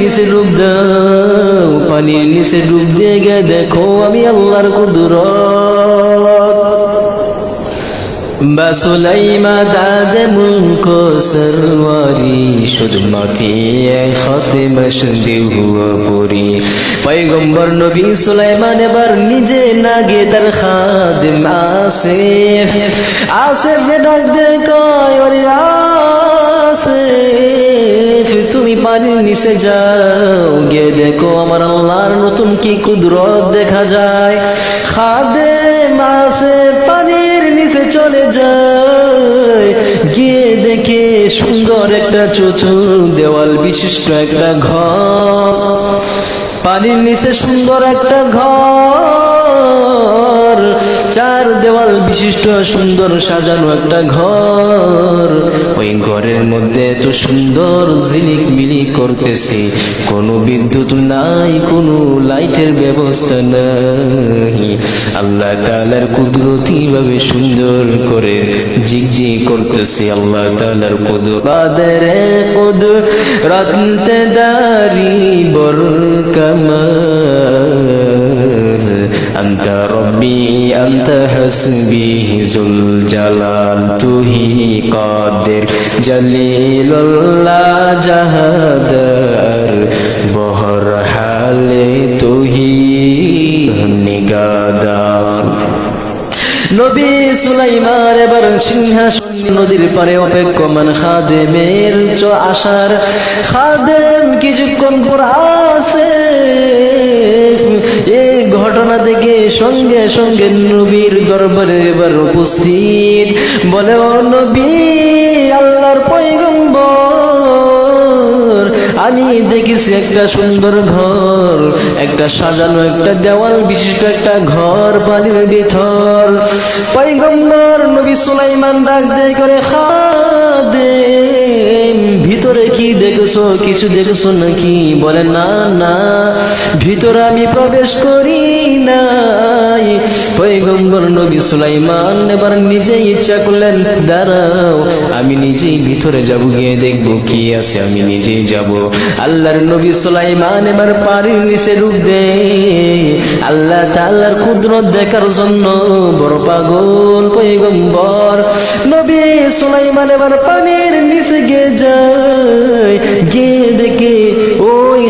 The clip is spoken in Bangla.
নিচে ডুব দাও, পানির নিচে ডুব দেখো, আমি আল্লাহর কুদুর বাসুলাইমা দাদে হুয়া পুরি। নবী সুলাইমান এবার নিজে না গে তার খাদ আসে। আসে ডাক দে কয়, ওরে পানির নিচে যাও, গিয়ে দেখো আমার আল্লাহর নতুন কি কুদরত দেখা যায়। খাদে আসিফ পানির নিচে চলে যায়। গিয়ে দেখে সুন্দর একটা চতুর দেওয়াল, বিশিষ্ট একটা ঘর। পানির নিচে সুন্দর একটা ঘর। চার দেওয়াল বিশিষ্ট, সুন্দর সাজানো একটা ঘর। ওই ঘরের মধ্যে এত সুন্দর ঝিলিক মিলিক করতেছে। কোনো বিদ্যুৎ নাই, কোনো লাইটের ব্যবস্থা নাই। আল্লাহ তালার কুদরতি ভাবে সুন্দর করে জিগজি করতেছে আল্লাহ তাআলার কুদরতের কুদরত দারি বর কামাল أنت حسبي ذو الجلال তুহি قادر جليل الله جهادر বহর হালে তুহি নিগাদার নবী সুলাইমান এবার সিংহাসন নদীর পারে অপেক্ষমান খাদেমের চ আসার খাদেম কিছুক্ষণ পর আসে এই ঘটনা দেখে সঙ্গে সঙ্গে নবীর দরবারে এবার উপস্থিত। বলে, ও নবী, আল্লাহর পয়গম্বর, আমি দেখেছি একটা সুন্দর ঘর, একটা সাজানো একটা দেওয়াল, বিশিষ্ট একটা ঘর পানির ভিতর। পৈগম্বর নবী সুলাইমান ডাক দিয়ে করে খাদে ভিতরে কি দেখেছ কিছু দেখেছ নাকি? বলে না না। ভিতরে আমি প্রবেশ করি নাই। পৈগম্বর নবী সুলাইমান এবার নিজে ইচ্ছা করলেন, দাঁড়াও, আমি নিজেই ভিতরে যাব, গিয়ে দেখব কি আছে, আমি নিজেই যাব। আল্লাহর নবী সুলাইমান এবার পানির নিচে ডুব দে আল্লাহ তাআলার কুদরত দেখার জন্য বড় পাগল পয়গম্বর। নবী সুলাইমান এবার পানির নিচে গিয়ে যায়, গিয়ে দেখে ওই